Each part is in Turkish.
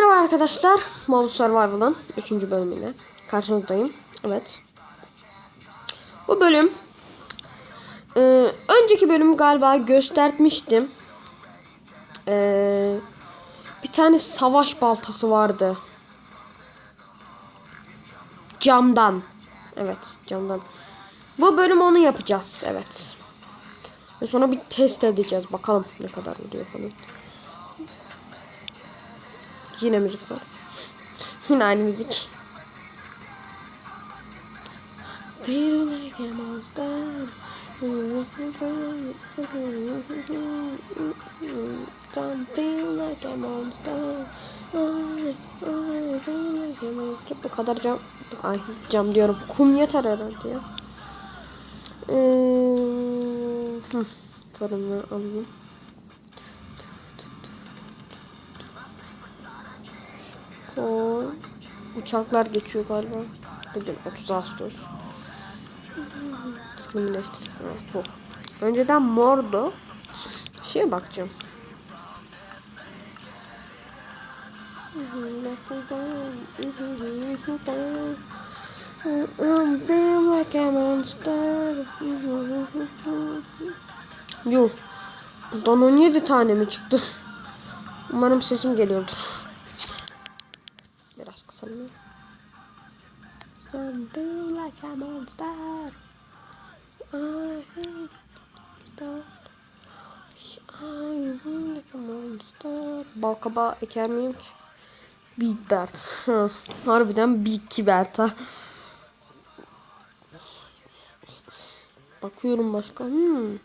Merhaba arkadaşlar. Mobile Survival'ın 3. bölümüne karşınızdayım. Evet. Bu bölüm e, önceki bölüm galiba göstermiştim. E, bir tane savaş baltası vardı. Camdan. Evet, camdan. Bu bölüm onu yapacağız. Evet. Ve sonra bir test edeceğiz. Bakalım ne kadar oluyor falan. Yine müzik var. Yine aynı müzik. Monster. Don't like a monster. I- I feel like a monster. Bu kadar cam... Ay cam diyorum. Kum yeter herhalde ya. Ee, hı, fırını alayım. Koy. Uçaklar geçiyor galiba. Bugün 30 Ağustos. Filmleştir. Evet, bu. Önceden mordu. Şeye bakacağım. Yuh. Buradan 17 tane mi çıktı? Umarım sesim geliyordur. Kısalım. Something like a monster. I monster. I like a monster. Balkaba eker miyim ki? Big Bert. Harbiden Big Bert ha. Bakıyorum başka. Hmm.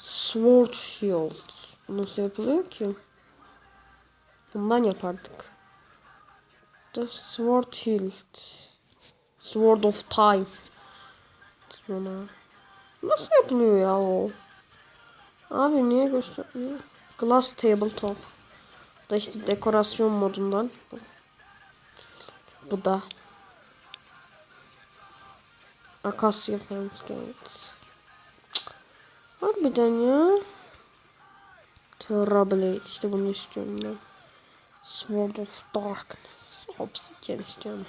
Sword Shield. Nasıl yapılıyor ki? Bundan yapardık. The Sword Hilt. Sword of Time. Sonra. Nasıl yapılıyor ya o? Abi niye göstermiyor? Glass Tabletop. Bu da işte dekorasyon modundan. Bu da. Akasya Fence Gate. Harbiden ya. Trouble işte bunu istiyorum ben. Sword of Darkness. Obsidian istiyorum.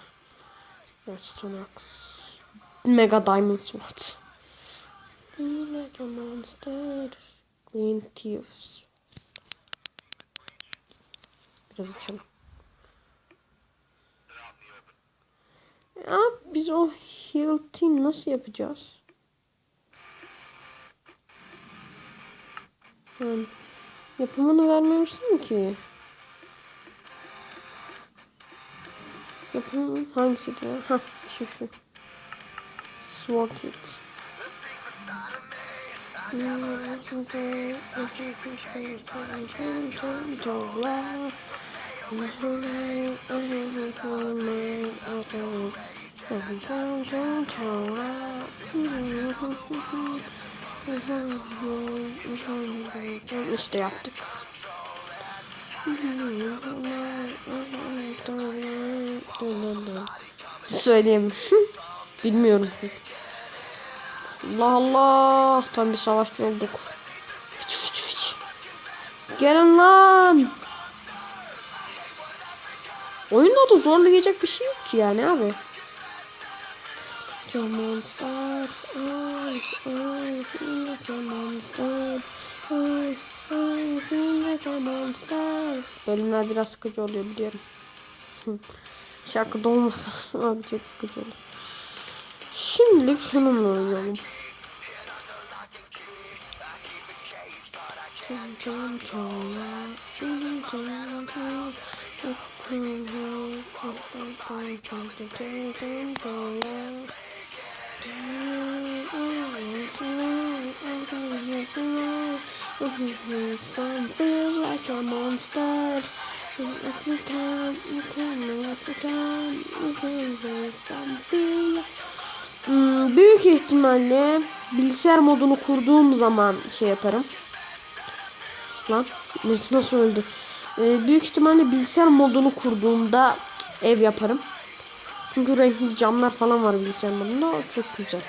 Redstone Axe. Mega Diamond Sword. Be like a monster. Green Thieves. Biraz uçalım. Ya biz o Heal Team nasıl yapacağız? Yani yapımını vermemişsin ki. Yapım hangisiydi? Hah şu şu. SWAT it. İşte yaptık. Söyleyeyim. Bilmiyorum. Allah Allah. Tam bir savaşçı olduk. Gelin lan. Oyunda da zorlayacak bir şey yok ki yani abi. Ay, come on start. Ay, ay, come on start. Bölümler biraz sıkıcı oluyor biliyorum. Şarkı olmasa abi çok sıkıcı olur. Şimdilik şununla oynayalım. Feel like a monster. Every time you come, every time you feel something. Hmm, büyük ihtimalle bilgisayar modunu kurduğum zaman şey yaparım. Lan nasıl, öldü? Ee, büyük ihtimalle bilgisayar modunu kurduğumda ev yaparım. Çünkü renkli camlar falan var bilgisayar modunda. Çok güzel.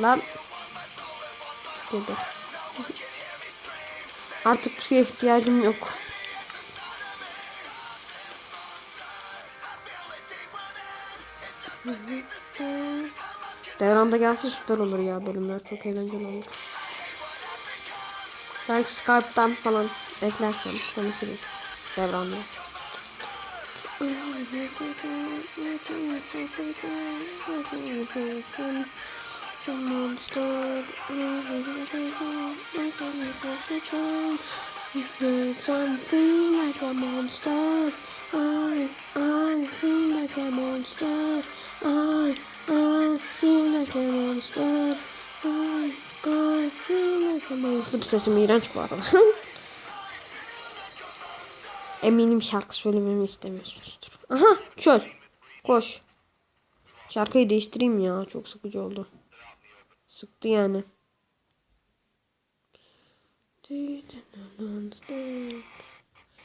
Lan. Dedi. Artık bir şeye ihtiyacım yok. Devranda gelse süper olur ya bölümler çok eğlenceli olur. Belki Skype'dan falan eklersem konuşuruz monster. A monster. Bu sesim iğrenç bu arada. Eminim şarkı söylememi istemiyorsunuzdur. Aha çöl. Koş. Şarkıyı değiştireyim ya. Çok sıkıcı oldu. Sıktı yani.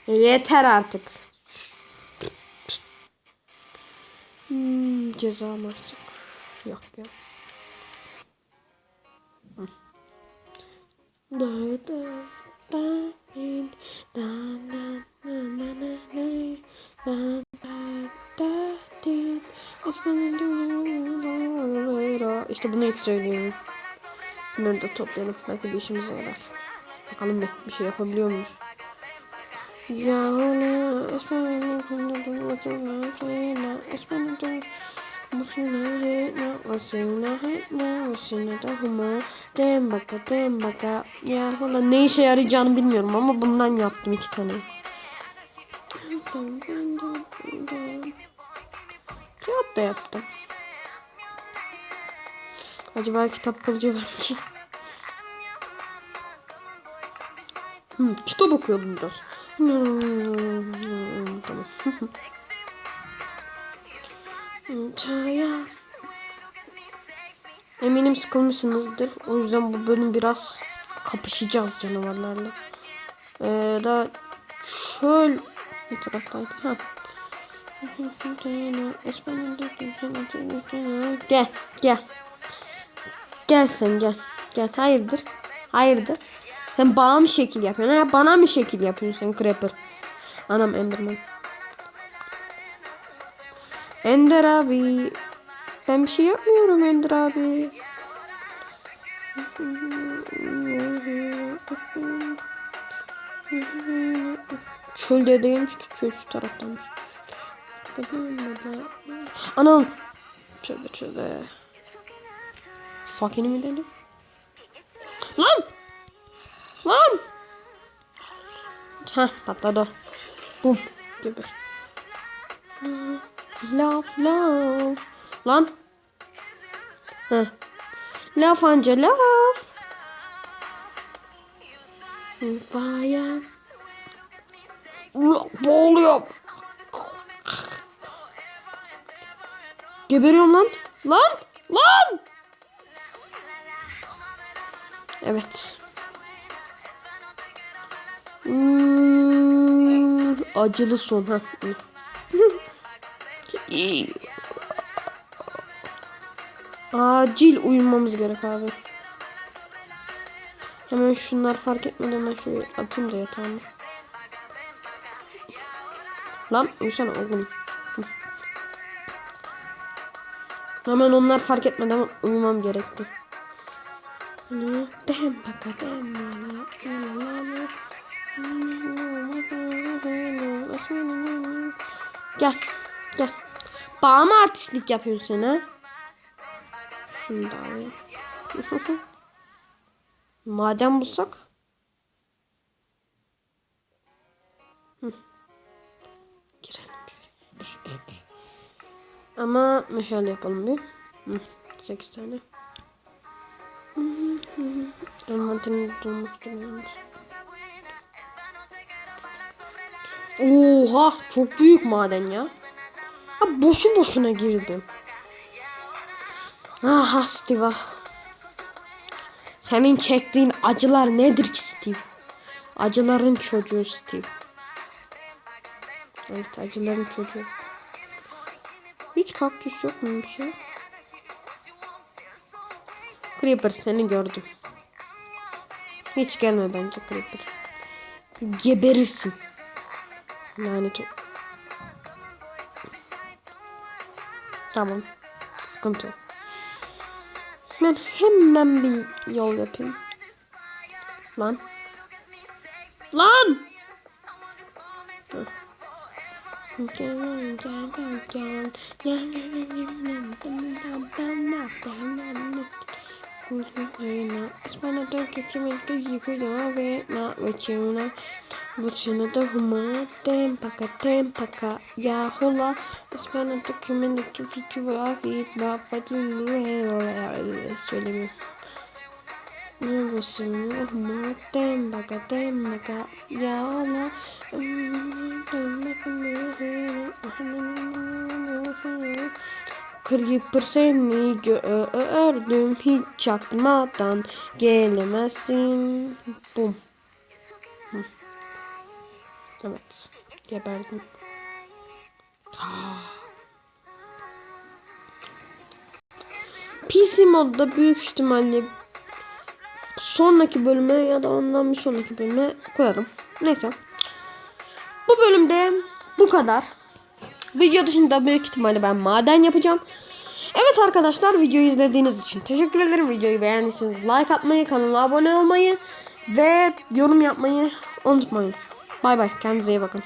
Yeter artık. Hmm, ceza artık. Yok ya. Da da da da da da da da din. İşte bunu ilk söylüyorum. Bunları da toplayalım. Belki bir işimize yarar. Bakalım bir, bir şey yapabiliyor muyuz? Ya ona esmanın kundurduğu vacına şeyine esmanın Musina heyna vasina heyna vasina da huma Dem baka dem baka Ya valla ne işe yarayacağını bilmiyorum ama bundan yaptım iki tane. Kağıt da yaptım. Acaba kitap kılıcı belki. Hmm, kitap okuyordum biraz. Hmm, tamam. Eminim sıkılmışsınızdır. O yüzden bu bölüm biraz kapışacağız canavarlarla. Ee, daha şöyle bir taraftaydı. Ha. Gel, gel. Gel sen gel. Gel hayırdır? Hayırdır? Sen bana mı şekil yapıyorsun? Ha, bana mı şekil yapıyorsun sen Creeper? Anam Enderman. Ender abi. Ben bir şey yapmıyorum Ender abi. Çölde değilmiş ki çöl şu taraftanmış. Anam. Tövbe tövbe. Fakini mi dedim? Lan! Lan! Heh patladı. Bum gibi. Love love. Lan. Heh. Love anca love. Fire. Boğuluyor. Geberiyorum lan. Lan! Lan! Evet. Hmm, acılı son ha. Acil uyumamız gerek abi. Hemen şunlar fark etmeden ben şöyle atayım da yatağıma. Lan uyusana oğlum. Hemen onlar fark etmeden uyumam gerekti. Dem baka dem Gel. Gel. Bana mı artistlik yapıyorsun sen ha? Şunu da alayım. Madem bulsak. Girelim. Ama meşale yapalım bir. Hı. 8 tane. Envanterini durmak istiyorum. Oha çok büyük maden ya. Ha, boşu boşuna girdim. Ah Steve. Senin çektiğin acılar nedir ki Steve? Acıların çocuğu Steve. Evet acıların çocuğu. Hiç kaktüs yok mu bir şey? Creeper seni gördüm. Hiç gelme bence Creeper. geberirsin. Lanet ol. Tamam. Sıkıntı yok. Ben hemen bir yol yapayım. Lan. Lan! Dur. Spana da kekimente yıkıyor ve na vachuna Vachuna da huma tempaka tempaka ya hula Spana da kekimente yıkıyor ve na vachuna söylemiyorum. Vachuna huma tempaka tempaka ya hula 40%'ni gördüm hiç çaktırmadan gelemezsin. Bum. Evet. Geberdim. PC modda büyük ihtimalle sonraki bölüme ya da ondan bir sonraki bölüme koyarım. Neyse. Bu bölümde bu kadar. Video dışında büyük ihtimalle ben maden yapacağım. Evet arkadaşlar videoyu izlediğiniz için teşekkür ederim. Videoyu beğendiyseniz like atmayı, kanala abone olmayı ve yorum yapmayı unutmayın. Bay bay. Kendinize iyi bakın.